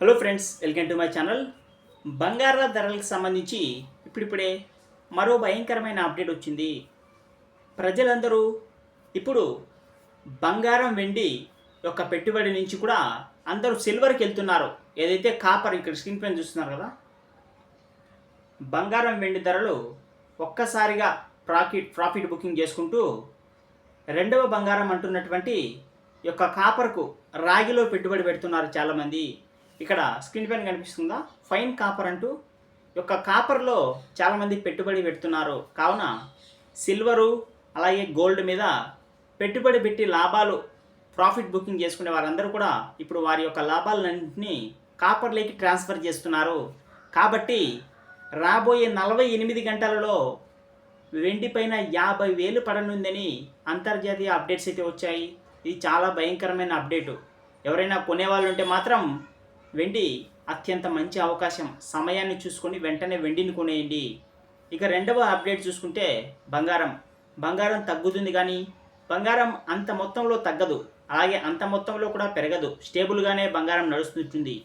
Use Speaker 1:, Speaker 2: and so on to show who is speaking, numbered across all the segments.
Speaker 1: Hello friends welcome to my channel బంగార ధరలకు సంబంధించి ఇప్పుడిప్పుడే మరో భయంకరమైన అప్డేట్ వచ్చింది. ప్రజలందరూ ఇప్పుడు బంగారం వెండి యొక్క పెట్టుబడి నుంచి కూడా అందరూ సిల్వర్కి వెళ్తున్నారు. ఏదైతే కాపర్ ఇక్కడ స్క్రీన్ పైన చూస్తున్నారు కదా బంగారం వెండి ధరలు ఒక్కసారిగా ప్రాఫిట్ ప్రాఫిట్ బుకింగ్ చేసుకుంటూ రెండవ బంగారం అంటున్నటువంటి యొక్క కాపర్కు రాగిలో పెట్టుబడి పెడుతున్నారు చాలామంది. ఇక్కడ స్క్రీన్ పైన కనిపిస్తుందా? ఫైన్ కాపర్ అంటూ ఈ యొక్క కాపర్లో చాలామంది పెట్టుబడి పెడుతున్నారు. కావున సిల్వరు అలాగే గోల్డ్ మీద పెట్టుబడి పెట్టి లాభాలు ప్రాఫిట్ బుకింగ్ చేసుకునే వారందరూ కూడా ఇప్పుడు వారి యొక్క లాభాలన్నింటినీ కాపర్లోకి ట్రాన్స్ఫర్ చేస్తున్నారు. కాబట్టి రాబోయే నలభై ఎనిమిది గంటలలో వెండిపైన యాభై వేలు పడనుందని అంతర్జాతీయ అప్డేట్స్ అయితే వచ్చాయి. ఇది చాలా భయంకరమైన అప్డేటు. ఎవరైనా కొనేవాళ్ళు ఉంటే మాత్రం వెండి అత్యంత మంచి అవకాశం. సమయాన్ని చూసుకొని వెంటనే వెండిని కొనేయండి. ఇక రెండవ అప్డేట్ చూసుకుంటే బంగారం. బంగారం తగ్గుతుంది కానీ బంగారం అంత మొత్తంలో తగ్గదు. అలాగే అంత మొత్తంలో కూడా పెరగదు. స్టేబుల్గానే బంగారం నడుస్తుంటుంది.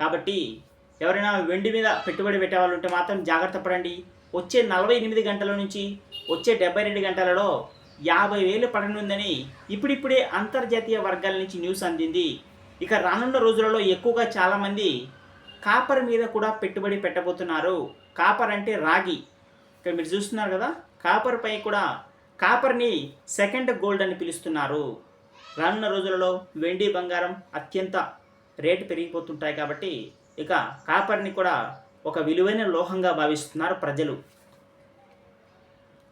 Speaker 1: కాబట్టి ఎవరైనా వెండి మీద పెట్టుబడి పెట్టే వాళ్ళు ఉంటే మాత్రం జాగ్రత్త పడండి. వచ్చే నలభై ఎనిమిది గంటల నుంచి వచ్చే డెబ్బై రెండు గంటలలో యాభై వేలు పడనుందని ఇప్పుడిప్పుడే అంతర్జాతీయ వర్గాల నుంచి న్యూస్ అందింది. ఇక రానున్న రోజులలో ఎక్కువగా చాలామంది కాపర్ మీద కూడా పెట్టుబడి పెట్టబోతున్నారు. కాపర్ అంటే రాగి. ఇక్కడ మీరు చూస్తున్నారు కదా కాపర్ పై కూడా కాపర్ని సెకండ్ గోల్డ్ అని పిలుస్తున్నారు. రానున్న రోజులలో వెండి బంగారం అత్యంత రేటు పెరిగిపోతుంటాయి కాబట్టి ఇక కాపర్ని కూడా ఒక విలువైన లోహంగా భావిస్తున్నారు ప్రజలు.